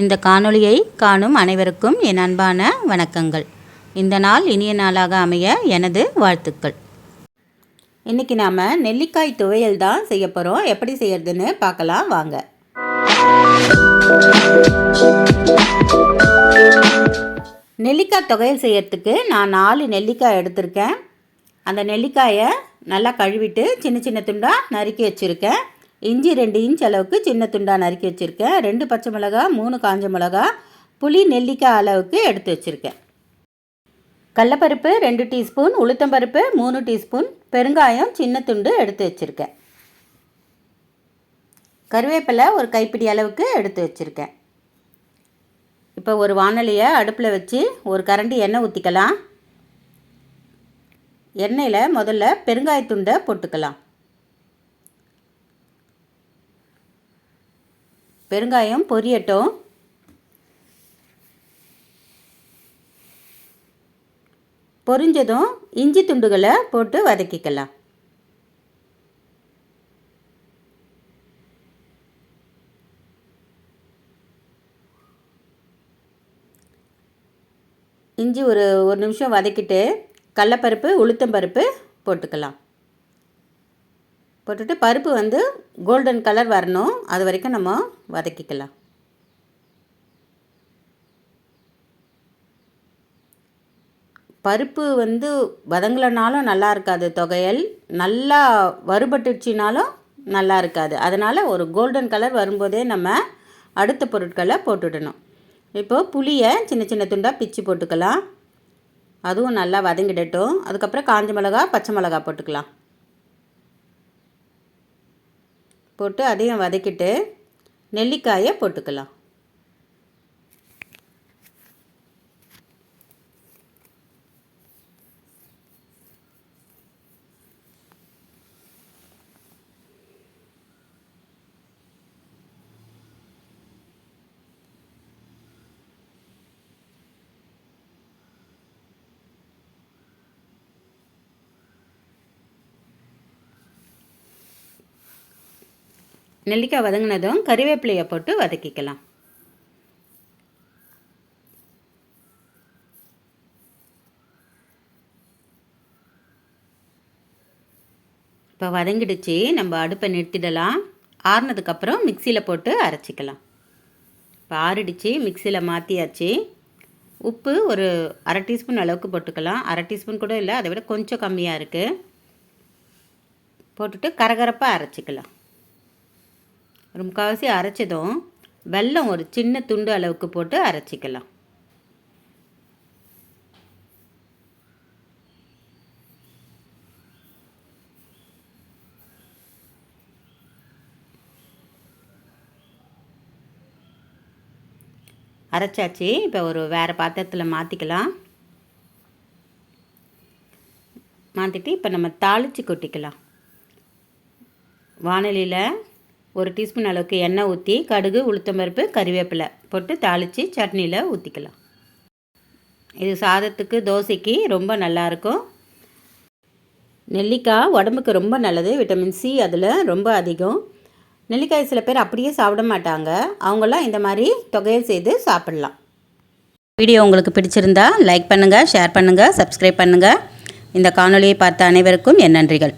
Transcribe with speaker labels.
Speaker 1: இந்த காணொளியை காணும் அனைவருக்கும் என் அன்பான வணக்கங்கள். இந்த நாள் இனிய நாளாக அமைய எனது வாழ்த்துக்கள். இன்றைக்கி நாம் நெல்லிக்காய் துவையல் தான் செய்ய போகிறோம் எப்படி செய்யறதுன்னு பார்க்கலாம் வாங்க. நெல்லிக்காய் துவையல் செய்யறதுக்கு நான் நாலு நெல்லிக்காய் எடுத்திருக்கேன். அந்த நெல்லிக்காயை நல்லா கழுவிட்டு சின்ன சின்ன துண்டாக நறுக்கி வச்சுருக்கேன். இஞ்சி ரெண்டு இன்ச் அளவுக்கு சின்ன துண்டாக நறுக்கி வச்சுருக்கேன். ரெண்டு பச்சை மிளகா மூணு காஞ்ச மிளகா புளி நெல்லிக்காய் அளவுக்கு எடுத்து வச்சுருக்கேன். கடலப்பருப்பு ரெண்டு டீஸ்பூன் உளுத்தம்பருப்பு மூணு டீஸ்பூன் பெருங்காயம் சின்ன துண்டு எடுத்து வச்சுருக்கேன். கருவேப்பிலை ஒரு கைப்பிடி அளவுக்கு எடுத்து வச்சுருக்கேன். இப்போ ஒரு வானலியை அடுப்பில் வச்சு ஒரு கரண்டி எண்ணெய் ஊற்றிக்கலாம் எண்ணெயில் முதல்ல பெருங்காயத்துண்டை போட்டுக்கலாம். பெருங்காயம் பொரியட்டும். பொரிஞ்சதும் இஞ்சி துண்டுகளை போட்டு வதக்கிக்கலாம். இஞ்சி ஒரு ஒரு நிமிஷம் வதக்கிட்டு கடலப்பருப்பு உளுத்தம்பருப்பு போட்டுக்கலாம். போட்டுட்டு பருப்பு வந்து கோல்டன் கலர் வரணும். அது வரைக்கும் நம்ம வதக்கிக்கலாம். பருப்பு வந்து வதங்கலைனாலும் நல்லா இருக்காது தொகையல். நல்லா வறுபட்டுச்சுனாலும் நல்லா இருக்காது. அதனால் ஒரு கோல்டன் கலர் வரும்போதே நம்ம அடுத்த பொருட்களை போட்டுடணும். இப்போது புளியை சின்ன சின்ன துண்டாக பிச்சு போட்டுக்கலாம். அதுவும் நல்லா வதங்கிடட்டும். அதுக்கப்புறம் காஞ்ச மிளகா பச்சை மிளகா போட்டுக்கலாம். போட்டு அதையும் வதக்கிட்டு நெல்லிக்காயை போட்டுக்கலாம். நெல்லிக்காய் வதங்கினதும் கறிவேப்பிலையை போட்டு வதக்கிக்கலாம். இப்போ வதங்கிடுச்சு. நம்ம அடுப்பை நிறுத்திடலாம். ஆறுனதுக்கப்புறம் மிக்சியில் போட்டு அரைச்சிக்கலாம். இப்போ ஆறிடுச்சு மிக்சியில் மாற்றியாச்சு உப்பு ஒரு அரை டீஸ்பூன் அளவுக்கு போட்டுக்கலாம். அரை டீஸ்பூன் கூட இல்லை அதை விட கொஞ்சம் கம்மியாக இருக்குது போட்டுட்டு கரகரப்பாக அரைச்சிக்கலாம். முக்கால்வாசி அரைச்சதும் வெல்லம் ஒரு சின்ன துண்டு அளவுக்கு போட்டு அரைச்சிக்கலாம். அரைச்சாச்சு. இப்போ ஒரு வேறு பாத்திரத்தில் மாற்றிக்கலாம் மாற்றிட்டு இப்போ நம்ம தாளித்து கொட்டிக்கலாம். வானொலியில் ஒரு டீஸ்பூன் அளவுக்கு எண்ணெய் ஊற்றி கடுகு உளுத்தம்பருப்பு கறிவேப்பிலை போட்டு தாளித்து சட்னியில் ஊற்றிக்கலாம் இது சாதத்துக்கு தோசைக்கு ரொம்ப நல்லாயிருக்கும் நெல்லிக்காய் உடம்புக்கு ரொம்ப நல்லது. விட்டமின் சி அதில் ரொம்ப அதிகம். நெல்லிக்காய் சில பேர் அப்படியே சாப்பிட மாட்டாங்க. அவங்களாம் இந்த மாதிரி தொகையல் செய்து சாப்பிட்லாம். வீடியோ உங்களுக்கு பிடிச்சிருந்தா லைக் பண்ணுங்கள் ஷேர் பண்ணுங்கள் சப்ஸ்கிரைப் பண்ணுங்கள் இந்த காணொலியை பார்த்த அனைவருக்கும் என் நன்றிகள்.